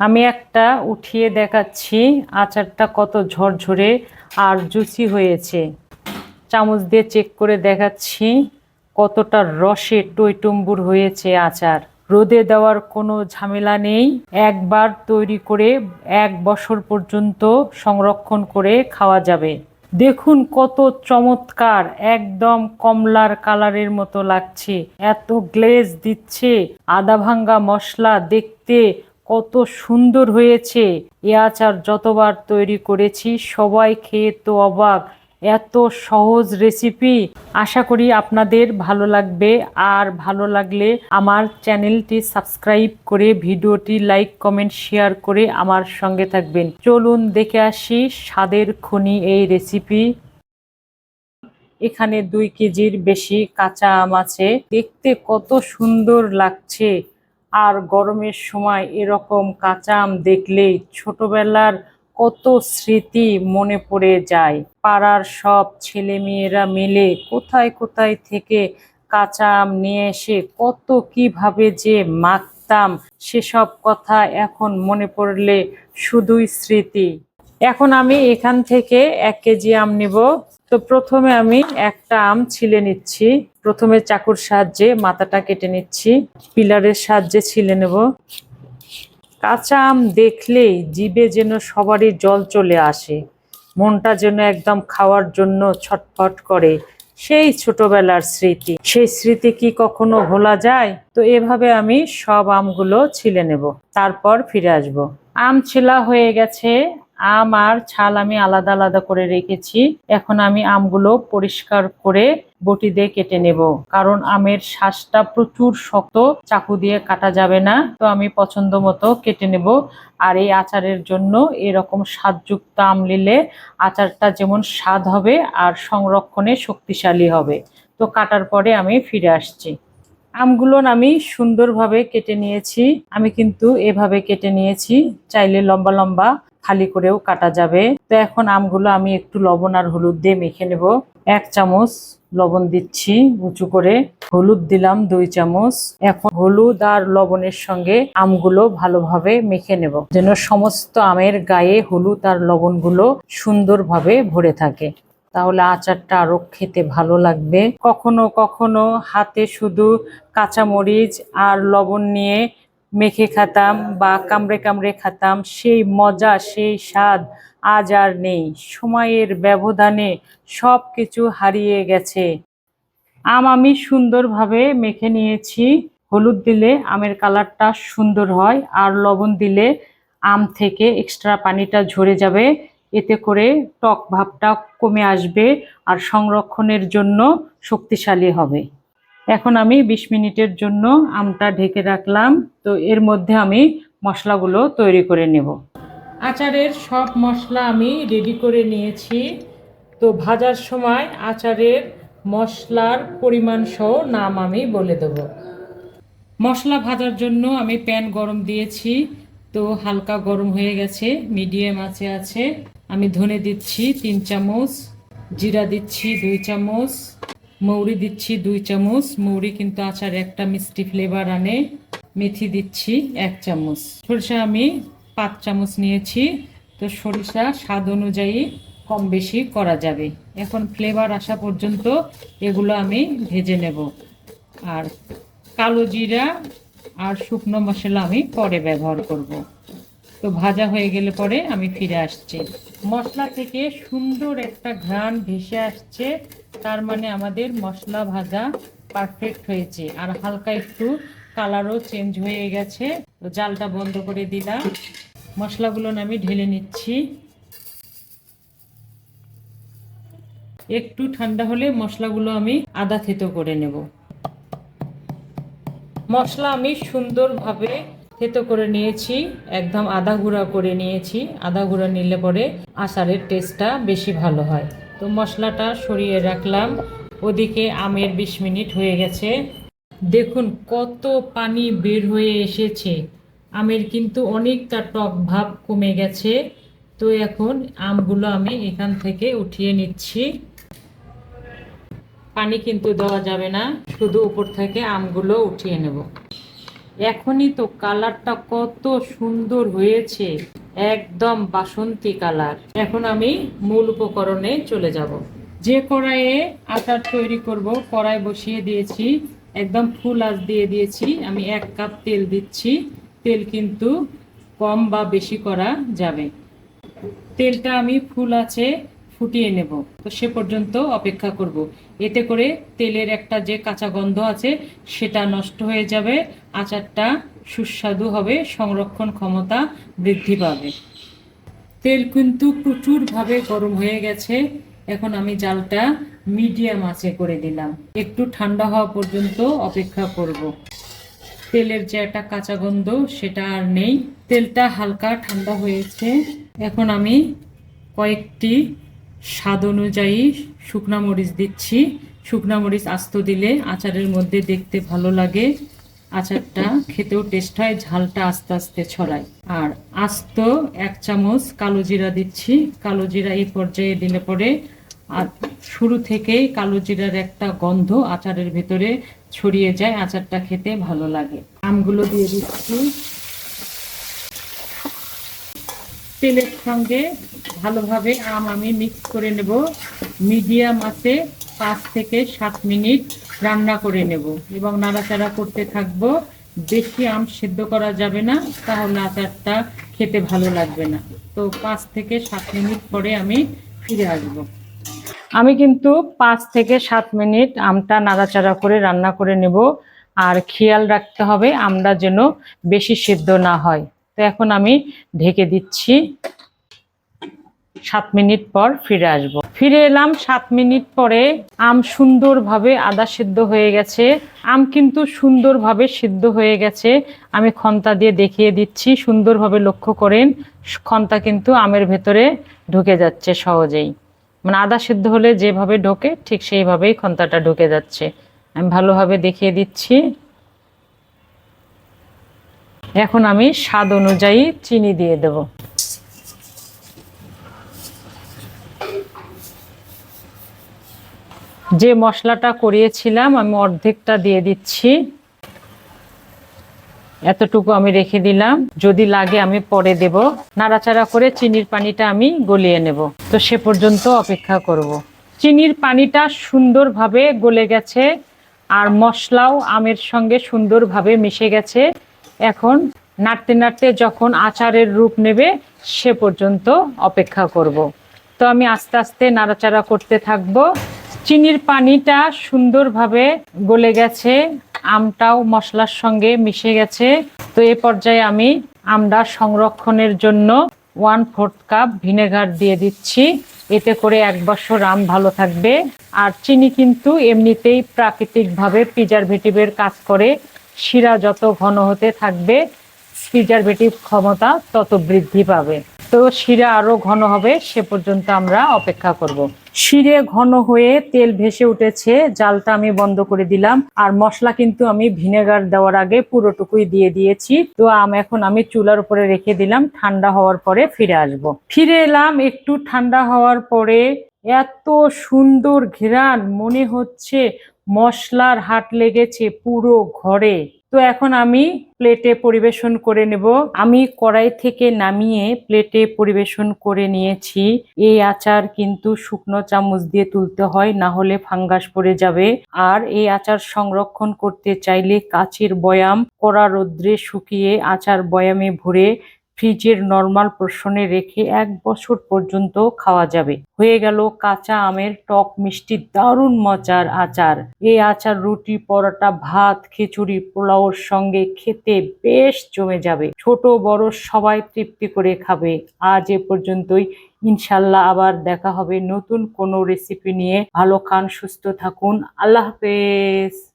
আমি একটা উঠিয়ে দেখাচ্ছি, আচারটা কত ঝরঝরে আর জুসি হয়েছে। চামচ দিয়ে চেক করে দেখাচ্ছি, কতটা রসে টইটুম্বুর হয়েছে আচার। রোদে দেওয়ার কোনো ঝামেলা নেই, একবার তৈরি করে এক বছর পর্যন্ত সংরক্ষণ করে খাওয়া যাবে। দেখুন কত চমৎকার, একদম কমলার কালারের মতো লাগছে। এত গ্লেজ দিচ্ছে আদা ভাঙ্গা মশলা দেখতে কত সুন্দর হয়েছে। এ আচার যতবার তৈরি করেছি, সবাই খেয়ে তো অবাক। এত সহজ রেসিপি আশা করি আপনাদের ভালো লাগবে। আর ভালো লাগলে আমার চ্যানেলটি সাবস্ক্রাইব করে, ভিডিওটি লাইক কমেন্ট শেয়ার করে আমার সঙ্গে থাকবেন। চলুন দেখে আসি স্বাদের খনি এই রেসিপি এখানে দুই কেজির বেশি কাঁচা আম আছে। দেখতে কত সুন্দর লাগছে। আর গরমের সময় এরকম কাঁচা আম দেখলেই ছোটবেলার কত স্মৃতি মনে পড়ে যায়। পাড়ার সব ছেলে মেয়েরা মিলে কোথায় কোথায় থেকে কাঁচা আম নিয়ে এসে কত কীভাবে যে মাখতাম, সেসব কথা এখন মনে পড়লে শুধুই স্মৃতি। এখন আমি এখান থেকে এক কেজি আম নিব। তো প্রথমে আমি একটা আম ছিলে নিচ্ছি। প্রথমে চাকুর সাহায্যে মাথাটা কেটে নিচ্ছি। পিলারের সাহায্যে ছিলে নেব। কাঁচা আম দেখলেই জিভে যেন সবারই জল চলে আসে। মনটা যেন একদম খাওয়ার জন্য ছটফট করে। সেই ছোটবেলার স্মৃতি। সেই স্মৃতি কি কখনো ভোলা যায়? তো এভাবে আমি সব আমগুলো ছিলে নেব। তারপর ফিরে আসব। আম ছিলা হয়ে গেছে। আম আর ছাল আমি আলাদা আলাদা করে রেখেছি। এখন আমি আমগুলো পরিষ্কার করে বটি দিয়ে কেটে নেব। কারণ আমের শ্বাসটা প্রচুর শক্ত, চাকু দিয়ে কাটা যাবে না। তো আমি পছন্দ মতো কেটে নেব। আর এই আচারের জন্য এরকম স্বাদযুক্ত আম নিলে আচারটা যেমন স্বাদ হবে আর সংরক্ষণে শক্তিশালী হবে। তো কাটার পরে আমি ফিরে আসছি। আমগুলো আমি সুন্দরভাবে কেটে নিয়েছি। আমি কিন্তু এভাবে কেটে নিয়েছি। চাইলে লম্বা লম্বা খালি করেও কাটা যাবে। তো এখন আমগুলো আমি একটু লবণ আর হলুদ দিয়ে মেখে নেব। এক চামচ লবণ দিচ্ছি উঁচু করে। হলুদ দিলাম দুই চামচ। এখন হলুদ আর লবণের সঙ্গে আমগুলো ভালোভাবে মেখে নেব। যেন সমস্ত আমের গায়ে হলুদ আর লবণগুলো সুন্দরভাবে ভরে থাকে। তাহলে আচারটা আরও খেতে ভালো লাগবে। কখনো কখনো হাতে শুধু কাঁচামরিচ আর লবণ নিয়ে মেখে খাতাম বা কামড়ে কামড়ে খাতাম, সেই মজা, সেই স্বাদ আজ আর নেই। সময়ের ব্যবধানে সব কিছু হারিয়ে গেছে। আম আমি সুন্দরভাবে মেখে নিয়েছি। হলুদ দিলে আমের কালারটা সুন্দর হয়, আর লবণ দিলে আম থেকে এক্সট্রা পানিটা ঝরে যাবে। এতে করে টক ভাবটা কমে আসবে, আর সংরক্ষণের জন্য শক্তিশালী হবে। এখন আমি ২০ মিনিটের জন্য আমটা ঢেকে রাখলাম। তো এর মধ্যে আমি মশলাগুলো তৈরি করে নেব। আচারের সব মশলা আমি রেডি করে নিয়েছি। তো ভাজার সময় আচারের মশলার পরিমাণ সহ নাম আমি বলে দেব। মশলা ভাজার জন্য আমি প্যান গরম দিয়েছি। তো হালকা গরম হয়ে গেছে, মিডিয়াম আছে আছে। আমি ধনে দিচ্ছি তিন চামচ, জিরা দিচ্ছি দুই চামচ মৌরি দিচ্ছি দুই চামচ। মৌরি কিন্তু আচার একটা মিষ্টি ফ্লেভার আনে। মেথি দিচ্ছি এক চামচ। সরিষা আমি পাঁচ চামচ নিয়েছি। তো সরিষা স্বাদ অনুযায়ী কম বেশি করা যাবে। এখন ফ্লেভার আসা পর্যন্ত এগুলো আমি ভেজে নেব। আর কালো জিরা আর শুকনো মশলা আমি পরে ব্যবহার করব। তো ভাজা হয়ে গেলে পরে আমি ফিরে আসছি। মশলা থেকে সুন্দর একটা ঘ্রাণ ভেসে আসছে, তার মানে আমাদের মশলা ভাজা পারফেক্ট হয়েছে। আর হালকা একটু কালারও চেঞ্জ হয়ে গেছে, তো জালটা বন্ধ করে দিলাম। মশলাগুলো আমি ঢেলে নিচ্ছি। একটু ঠান্ডা হলে মশলাগুলো আমি আদা থেতো করে নেব। মশলা আমি সুন্দরভাবে থেতো করে নিয়েছি, একদম আদা গুঁড়া করে নিয়েছি। আদা গুঁড়া নিলে পরে আচারের টেস্টটা বেশি ভালো হয়। তো মশলাটা সরিয়ে রাখলাম। ওদিকে আমের বিশ মিনিট হয়ে গেছে। দেখুন কত পানি বের হয়ে এসেছে। আমের কিন্তু অনেকটা টক ভাব কমে গেছে। তো এখন আমগুলো আমি এখান থেকে উঠিয়ে নিচ্ছি। পানি কিন্তু দেওয়া যাবে না। শুধু উপর থেকে আমগুলো উঠিয়ে নেব। এখনই তো কালারটা কত সুন্দর হয়েছে। একদম বাসন্তী কালার। এখন আমি মূল উপকরণে চলে যাব। যে কড়াইয়ে আচার তৈরি করব, কড়াই বসিয়ে দিয়েছি। একদম ফুল আঁচ দিয়ে দিয়েছি। আমি এক কাপ তেল দিচ্ছি। তেল কিন্তু কম বা বেশি করা যাবে। তেলটা আমি ফুল আছে ফুটিয়ে নেব। তো সে পর্যন্ত অপেক্ষা করব। এতে করে তেলের একটা যে কাঁচা গন্ধ আছে, সেটা নষ্ট হয়ে যাবে। আচারটা সুস্বাদু হবে, সংরক্ষণ ক্ষমতা বৃদ্ধি পাবে। তেল কিন্তু প্রচুরভাবে গরম হয়ে গেছে। এখন আমি জালটা মিডিয়াম আঁচে করে দিলাম। একটু ঠান্ডা হওয়া পর্যন্ত অপেক্ষা করব। তেলের যে একটা কাঁচা গন্ধ, সেটা আর নেই। তেলটা হালকা ঠান্ডা হয়েছে। এখন আমি কয়েকটি স্বাদ অনুযায়ী শুকনা মরিচ দিচ্ছি। শুকনা মরিচ আস্ত দিলে আচারের মধ্যে দেখতে ভালো লাগে। আচারটা খেতেও টেস্ট হয়, ঝালটা আস্তে আস্তে ছড়ায়। আর আস্ত এক চামচ কালো জিরা দিচ্ছি। কালো জিরা এই পর্যায়ে দিলে পরে আর শুরু থেকেই কালো জিরার একটা গন্ধ আচারের ভেতরে ছড়িয়ে যায়। আচারটা খেতে ভালো লাগে। আমগুলো দিয়ে দিচ্ছি। তেলের সঙ্গে ভালোভাবে আম আমি মিক্স করে নেব। মিডিয়াম আছে, পাঁচ থেকে সাত মিনিট রান্না করে নেব। এবং নাড়াচাড়া করতে থাকব। বেশি আম সেদ্ধ করা যাবে না, তাহলে আচারটা খেতে ভালো লাগবে না। তো পাঁচ থেকে সাত মিনিট পরে আমি ফিরে আসব। আমি কিন্তু পাঁচ থেকে সাত মিনিট আমটা নাড়াচাড়া করে রান্না করে নেব। আর খেয়াল রাখতে হবে আমরা যেন বেশি সেদ্ধ না হয়। তো এখন আমি ঢেকে দিচ্ছি। সাত মিনিট পর ফিরে আসব। ফিরে এলাম সাত মিনিট পরে। আম সুন্দরভাবে আদা সিদ্ধ হয়ে গেছে। আম কিন্তু সুন্দরভাবে সিদ্ধ হয়ে গেছে। আমি খন্তা দিয়ে দেখিয়ে দিচ্ছি, সুন্দরভাবে লক্ষ্য করেন। খন্তা কিন্তু আমের ভেতরে ঢুকে যাচ্ছে সহজেই। মানে আদা সিদ্ধ হলে যেভাবে ঢোকে, ঠিক সেইভাবেই খন্তাটা ঢুকে যাচ্ছে। আমি ভালোভাবে দেখিয়ে দিচ্ছি। এখন আমি স্বাদ অনুযায়ী চিনি দিয়ে দেব। যে মশলাটা করিয়েছিলাম, আমি অর্ধেকটা দিয়ে দিচ্ছি। এতটুকু আমি রেখে দিলাম। যদি লাগে আমি পরে দেব। নাড়াচাড়া করে চিনির পানিটা আমি গলিয়ে নেব। তো সে পর্যন্ত অপেক্ষা করব। চিনির পানিটা সুন্দরভাবে গলে গেছে, আর মশলাও আমের সঙ্গে সুন্দরভাবে মিশে গেছে। এখন নাড়তে নাড়তে যখন আচারের রূপ নেবে, সে পর্যন্ত অপেক্ষা করব। তো আমি আস্তে আস্তে নাড়াচাড়া করতে থাকব। চিনির পানিটা সুন্দরভাবে গলে গেছে, আমটাও মশলার সঙ্গে মিশে গেছে। তো এ পর্যায়ে আমি আমটা সংরক্ষণের জন্য ওয়ান ফোর্থ কাপ ভিনেগার দিয়ে দিচ্ছি। এতে করে এক বছর আম ভালো থাকবে। আর চিনি কিন্তু এমনিতেই প্রাকৃতিকভাবে প্রিজারভেটিভের কাজ করে। শিরা যত ঘন হতে থাকবে প্রিজারভেটিভ ক্ষমতা তত বৃদ্ধি পাবে তো শিরা আরও ঘন হবে, সে পর্যন্ত আমরা অপেক্ষা করব। শিরে ঘন হয়ে তেল ভেসে উঠেছে, জালটা আমি বন্ধ করে দিলাম, আর মশলা কিন্তু আমি ভিনেগার দেওয়ার আগে পুরোটুকুই দিয়ে দিয়েছি তো আম এখন আমি চুলার উপরে রেখে দিলাম, ঠান্ডা হওয়ার পরে ফিরে আসব। ফিরে এলাম, একটু ঠান্ডা হওয়ার পরে এত সুন্দর ঘেরান, মনে হচ্ছে মশলার হাট লেগেছে পুরো ঘরে। তো এখন আমি প্লেটে পরিবেশন করে নেব। আমি কড়াই থেকে নামিয়ে প্লেটে পরিবেশন করে নিয়েছি। এই আচার কিন্তু শুকনো চামচ দিয়ে তুলতে হয়, না হলে ফাঙ্গাস পড়ে যাবে। আর এই আচার সংরক্ষণ করতে চাইলে কাচের বয়াম কড়া রোদ্রে শুকিয়ে আচার বয়ামে ভরে ফ্রিজের নর্মাল পোর্শনে রেখে এক বছর পর্যন্ত খাওয়া যাবে। হয়ে গেল কাঁচা আমের টক মিষ্টি দারুণ মজার আচার। এই আচার রুটি, পরোটা, ভাত, খিচুড়ি, পোলাওর সঙ্গে খেতে বেশ জমে যাবে। ছোট, বড় সবাই তৃপ্তি করে খাবে। আজ এ পর্যন্তই। ইনশাল্লাহ আবার দেখা হবে নতুন কোনো রেসিপি নিয়ে। ভালো খান, সুস্থ থাকুন। আল্লাহ হাফেজ।